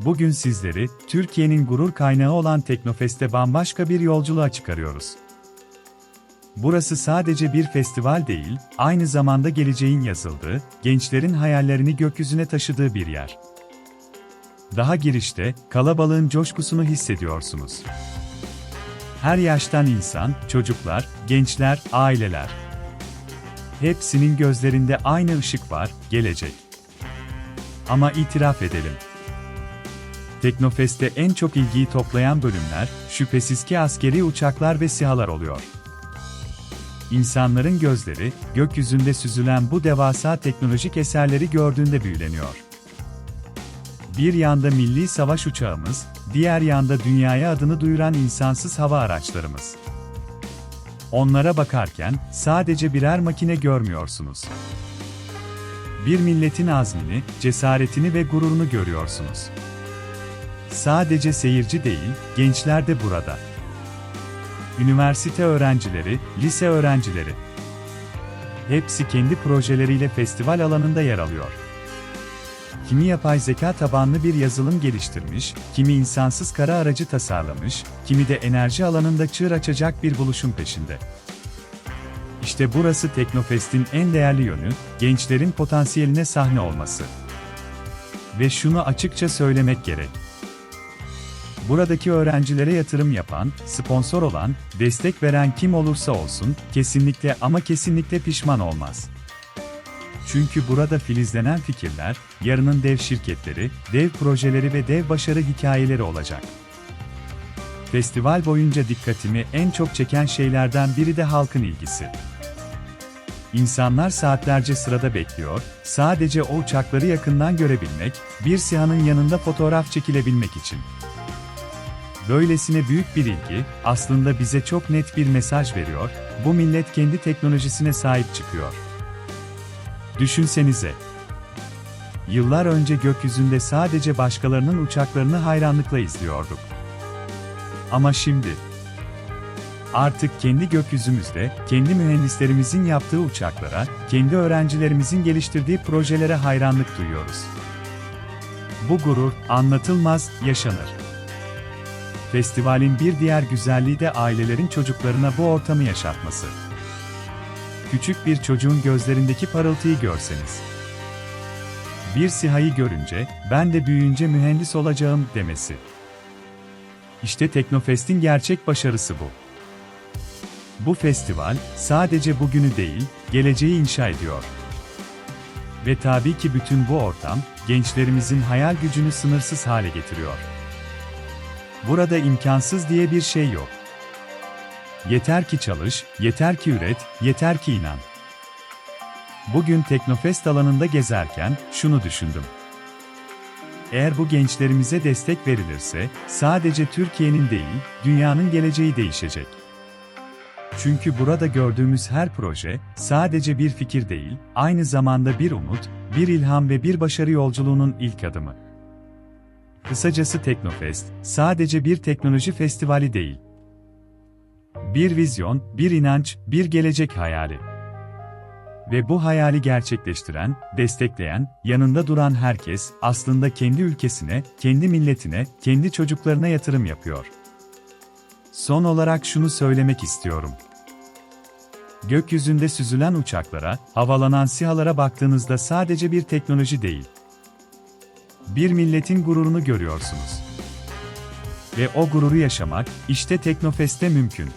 bugün sizleri, Türkiye'nin gurur kaynağı olan Teknofest'e bambaşka bir yolculuğa çıkarıyoruz. Burası sadece bir festival değil, aynı zamanda geleceğin yazıldığı, gençlerin hayallerini gökyüzüne taşıdığı bir yer. Daha girişte, kalabalığın coşkusunu hissediyorsunuz. Her yaştan insan, çocuklar, gençler, aileler. Hepsinin gözlerinde aynı ışık var, gelecek. Ama itiraf edelim. Teknofest'te en çok ilgiyi toplayan bölümler, şüphesiz ki askeri uçaklar ve sihalar oluyor. İnsanların gözleri, gökyüzünde süzülen bu devasa teknolojik eserleri gördüğünde büyüleniyor. Bir yanda milli savaş uçağımız, diğer yanda dünyaya adını duyuran insansız hava araçlarımız. Onlara bakarken sadece birer makine görmüyorsunuz. Bir milletin azmini, cesaretini ve gururunu görüyorsunuz. Sadece seyirci değil, gençler de burada. Üniversite öğrencileri, lise öğrencileri. Hepsi kendi projeleriyle festival alanında yer alıyor. Kimi yapay zeka tabanlı bir yazılım geliştirmiş, kimi insansız kara aracı tasarlamış, kimi de enerji alanında çığır açacak bir buluşun peşinde. İşte burası Teknofest'in en değerli yönü, gençlerin potansiyeline sahne olması. Ve şunu açıkça söylemek gerek. Buradaki öğrencilere yatırım yapan, sponsor olan, destek veren kim olursa olsun, kesinlikle ama kesinlikle pişman olmaz. Çünkü burada filizlenen fikirler, yarının dev şirketleri, dev projeleri ve dev başarı hikayeleri olacak. Festival boyunca dikkatimi en çok çeken şeylerden biri de halkın ilgisi. İnsanlar saatlerce sırada bekliyor, sadece o uçakları yakından görebilmek, bir sihanın yanında fotoğraf çekilebilmek için. Böylesine büyük bir ilgi, aslında bize çok net bir mesaj veriyor, bu millet kendi teknolojisine sahip çıkıyor. Düşünsenize. Yıllar önce gökyüzünde sadece başkalarının uçaklarını hayranlıkla izliyorduk. Ama şimdi artık kendi gökyüzümüzde, kendi mühendislerimizin yaptığı uçaklara, kendi öğrencilerimizin geliştirdiği projelere hayranlık duyuyoruz. Bu gurur anlatılmaz, yaşanır. Festivalin bir diğer güzelliği de ailelerin çocuklarına bu ortamı yaşatması. Küçük bir çocuğun gözlerindeki parıltıyı görseniz. Bir sihayı görünce, ben de büyüyünce mühendis olacağım demesi. İşte Teknofest'in gerçek başarısı bu. Bu festival, sadece bugünü değil, geleceği inşa ediyor. Ve tabii ki bütün bu ortam, gençlerimizin hayal gücünü sınırsız hale getiriyor. Burada imkansız diye bir şey yok. Yeter ki çalış, yeter ki üret, yeter ki inan. Bugün Teknofest alanında gezerken şunu düşündüm. Eğer bu gençlerimize destek verilirse, sadece Türkiye'nin değil, dünyanın geleceği değişecek. Çünkü burada gördüğümüz her proje, sadece bir fikir değil, aynı zamanda bir umut, bir ilham ve bir başarı yolculuğunun ilk adımı. Kısacası Teknofest, sadece bir teknoloji festivali değil. Bir vizyon, bir inanç, bir gelecek hayali. Ve bu hayali gerçekleştiren, destekleyen, yanında duran herkes aslında kendi ülkesine, kendi milletine, kendi çocuklarına yatırım yapıyor. Son olarak şunu söylemek istiyorum. Gökyüzünde süzülen uçaklara, havalanan sihalara baktığınızda sadece bir teknoloji değil. Bir milletin gururunu görüyorsunuz. Ve o gururu yaşamak, işte Teknofest'te mümkün.